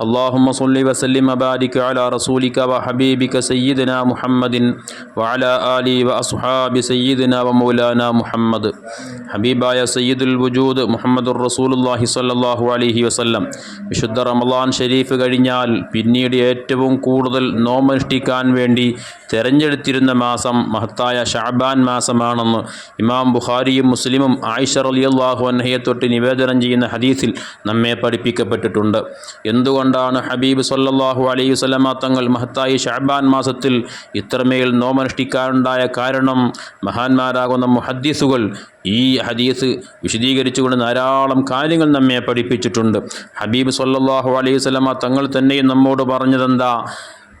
اللهم صل وسلم وبارك على رسولك وحبيبك سيدنا محمد وعلى آله وأصحاب سيدنا ومولانا محمد ഹബീബായ സയ്യിദുൽ വജൂദ് മുഹമ്മദുർ റസൂലുള്ളാഹി സ്വല്ലല്ലാഹു അലൈഹി വസല്ലം വിശുദ്ധ റമളാൻ ഷരീഫ് കഴിഞ്ഞാൽ പിന്നീട് ഏറ്റവും കൂടുതൽ നോമനുഷ്ഠിക്കാൻ വേണ്ടി തെരഞ്ഞെടുത്തിരുന്ന മാസം മഹത്തായ ഷാബാൻ മാസമാണെന്ന് ഇമാം ബുഖാരിയും മുസ്ലിമും ആയിഷ റളിയല്ലാഹു അൻഹയെ തൊട്ട് നിവേദനം ചെയ്യുന്ന ഹദീസിൽ നമ്മെ പഠിപ്പിക്കപ്പെട്ടിട്ടുണ്ട് എന്തുകൊണ്ടാണ് ഹബീബ് സല്ലാഹു അലൈഹി വസല്ലമ തങ്ങൾ മഹത്തായി ഷാബാൻ മാസത്തിൽ ഇത്രമേൽ നോമനുഷ്ഠിക്കാനുണ്ടായ കാരണം മഹാന്മാരാകുന്ന മുഹദ്ദീസുകൾ ഈ ഹദീസ് വിശദീകരിച്ചുകൊണ്ട് ധാരാളം കാര്യങ്ങൾ നമ്മെ പഠിപ്പിച്ചിട്ടുണ്ട്. ഹബീബ് സല്ലാഹു അലൈഹി വസല്ലമ തങ്ങൾ തന്നെയും നമ്മോട് പറഞ്ഞതെന്താ?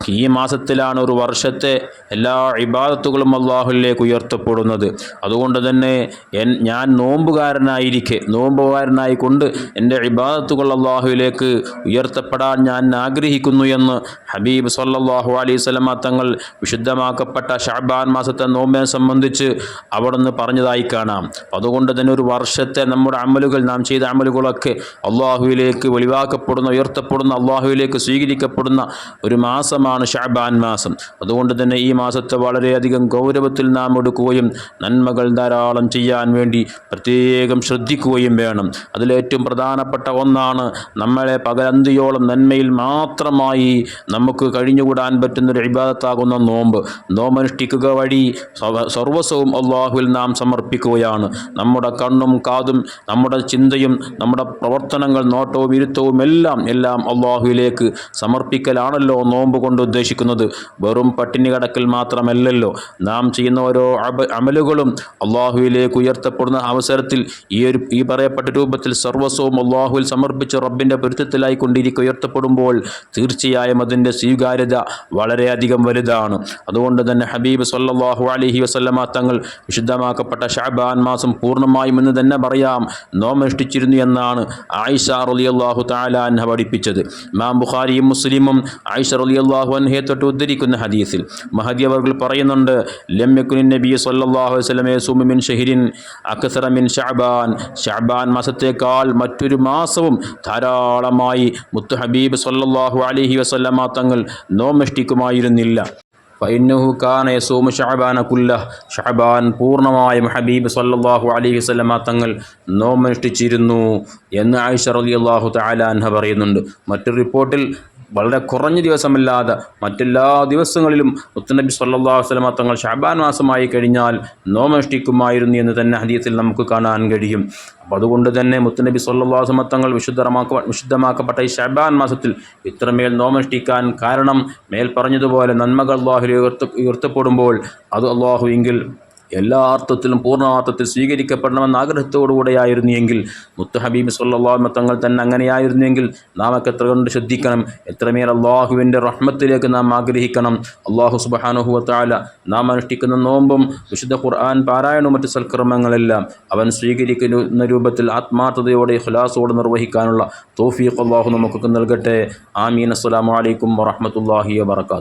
ഈ മാസത്തിലാണ് ഒരു വർഷത്തെ എല്ലാ ഇബാദത്തുകളും അള്ളാഹുലേക്ക് ഉയർത്തപ്പെടുന്നത്. അതുകൊണ്ട് തന്നെ എൻ ഞാൻ നോമ്പുകാരനായിരിക്കെ നോമ്പുകാരനായി കൊണ്ട് എന്റെ ഇബാദത്തുകൾ അള്ളാഹുവിലേക്ക് ഉയർത്തപ്പെടാൻ ഞാൻ ആഗ്രഹിക്കുന്നു എന്ന് ഹബീബ് സല്ലാഹു അലൈഹി സ്വലമ തങ്ങൾ വിശുദ്ധമാക്കപ്പെട്ട ഷാബാൻ മാസത്തെ നോമ്പിനെ സംബന്ധിച്ച് അവിടുന്ന് പറഞ്ഞതായി കാണാം. അതുകൊണ്ട് തന്നെ ഒരു വർഷത്തെ നമ്മുടെ അമലുകൾ നാം ചെയ്ത അമലുകളൊക്കെ അള്ളാഹുവിലേക്ക് വെളിവാക്കപ്പെടുന്ന ഉയർത്തപ്പെടുന്ന അള്ളാഹുവിലേക്ക് സ്വീകരിക്കപ്പെടുന്ന ഒരു മാസമാണ് ഷാബാൻ മാസം. അതുകൊണ്ട് തന്നെ ഈ മാസത്തെ വളരെയധികം ഗൗരവത്തിൽ നാം എടുക്കുകയും നന്മകൾ ധാരാളം ചെയ്യാൻ വേണ്ടി പ്രത്യേകം ശ്രദ്ധിക്കുകയും വേണം. അതിലേറ്റവും പ്രധാനപ്പെട്ട ഒന്നാണ് നമ്മളെ പകലന്തിയോളം നന്മയിൽ മാത്രമായി നമുക്ക് കഴിഞ്ഞുകൂടാൻ പറ്റുന്നൊരു ഇബാദത്താകുന്ന നോമ്പ്. നോമനുഷ്ഠിക്കുക വഴി സർവ- സർവസ്വവും അള്ളാഹുവിൽ നാം സമർപ്പിക്കുകയാണ്. നമ്മുടെ കണ്ണും കാതും നമ്മുടെ ചിന്തയും നമ്മുടെ പ്രവർത്തനങ്ങൾ നോട്ടവും ഇരുത്തവും എല്ലാം എല്ലാം അള്ളാഹുവിലേക്ക് സമർപ്പിക്കലാണല്ലോ നോമ്പ് കൊണ്ട് ഉദ്ദേശിക്കുന്നത് വെറും പട്ടിണി കടക്കൽ മാത്രമല്ലല്ലോ. നാം ചെയ്യുന്ന ഓരോ അമലുകളും അള്ളാഹുവിലേക്ക് ഉയർത്തപ്പെടുന്ന അവസരത്തിൽ ഈ ഒരു ഈ പറയപ്പെട്ട രൂപത്തിൽ സർവസ്വവും അള്ളാഹുവിൽ സമർപ്പിച്ച് റബ്ബിന്റെ പൊരുത്തത്തിലായി കൊണ്ടിരിക്കുക ഉയർത്തപ്പെടുമ്പോൾ തീർച്ചയായും അതിന്റെ സ്വീകാര്യത വളരെയധികം വലുതാണ്. അതുകൊണ്ട് തന്നെ ഹബീബ് സല്ലാഹു അലഹി വസല്ലമ തങ്ങൾ വിശുദ്ധമാക്കപ്പെട്ട ഷാബാൻ മാസം പൂർണമായും എന്ന് തന്നെ പറയാം. നോമനുഷ്ഠിച്ചിരുന്നു എന്നാണ് ആയിഷ റളിയല്ലാഹു തആല അൻഹ പഠിപ്പിച്ചത്. ഇമാം ബുഖാരിയും മുസ്ലിമും ആയിഷ റളിയല്ലാഹു തൊട്ട് ഉദ്ധരിക്കുന്ന ഹദീസിൽ. മഹദി അവർ പറയുന്നുണ്ട് ലമ്യക്കുനിൻ നബി സല്ലല്ലാഹു അലൈഹി സുമിൻ ഷഹരിൻ അക്സറ മിൻ ഷഅബാൻ ഷഅബാൻ മാസത്തേക്കാൾ മറ്റൊരു മാസവും ധാരാളമായി മുത്തു ഹബീബ് സല്ലാഹു അലഹി വസല്ലമ തങ്ങൾ നോമഷ്ടിക്കുമായിരുന്നില്ല ഫൈനഹു കാന യസൂമു ഷഅബാന കുല്ല. ഷഅബാൻ പൂർണമായും ഹബീബ് സല്ലാഹു അലൈഹി വസ്ലമ തങ്ങൾ നോമനുഷ്ഠിച്ചിരുന്നു എന്ന് ആയിഷ റളിയല്ലാഹു തആല അൻഹ പറയുന്നുണ്ട്. മറ്റൊരു റിപ്പോർട്ടിൽ വളരെ കുറഞ്ഞ ദിവസമല്ലാതെ മറ്റെല്ലാ ദിവസങ്ങളിലും മുത്തനബി സല്ലാഹു അലൈഹി വസല്ലമ തങ്ങൾ ഷാബാൻ മാസമായി കഴിഞ്ഞാൽ നോമനുഷ്ഠിക്കുമായിരുന്നു എന്ന് തന്നെ ഹദീസിൽ നമുക്ക് കാണാൻ കഴിയും. അപ്പോൾ അതുകൊണ്ട് തന്നെ മുത്തനബി നബി അലൈഹി വസല്ലമ തങ്ങൾ വിശുദ്ധമാക്ക വിശുദ്ധമാക്കപ്പെട്ട ഈ ഷാബാൻ മാസത്തിൽ ഇത്രമേൽ നോമനുഷ്ഠിക്കാൻ കാരണം മേൽ പറഞ്ഞതുപോലെ നന്മകൾ അള്ളാഹു ഉയർത്ത ഉയർത്തപ്പെടുമ്പോൾ അത് അള്ളാഹു എങ്കിൽ എല്ലാ അർത്ഥത്തിലും പൂർണാർത്ഥത്തിൽ സ്വീകരിക്കപ്പെടണമെന്ന ആഗ്രഹത്തോടുകൂടെയായിരുന്നു എങ്കിൽ മുത്തഹബീബ് സല്ലാ തങ്ങൾ തന്നെ അങ്ങനെയായിരുന്നെങ്കിൽ നാം ഒക്കെ എത്ര കൊണ്ട് ശ്രദ്ധിക്കണം. എത്രമേൽ അള്ളാഹുവിന്റെ റഹ്മത്തിലേക്ക് നാം ആഗ്രഹിക്കണം. അള്ളാഹു സുബാനുഹുവത്താല നാം അനുഷ്ഠിക്കുന്ന നോമ്പും വിശുദ്ധ ഖുർആൻ പാരായണവും മറ്റ് സൽക്രമങ്ങളെല്ലാം അവൻ സ്വീകരിക്കുന്ന രൂപത്തിൽ ആത്മാർത്ഥതയോടെ ഖുലാസോടെ നിർവഹിക്കാനുള്ള തോഫീഖ് അള്ളാഹു നമുക്കൊക്കെ നൽകട്ടെ. ആമീൻ. അസ്സലാമു അലൈക്കും വറഹ്മത്തുള്ളാഹി വബർക്കാത്തു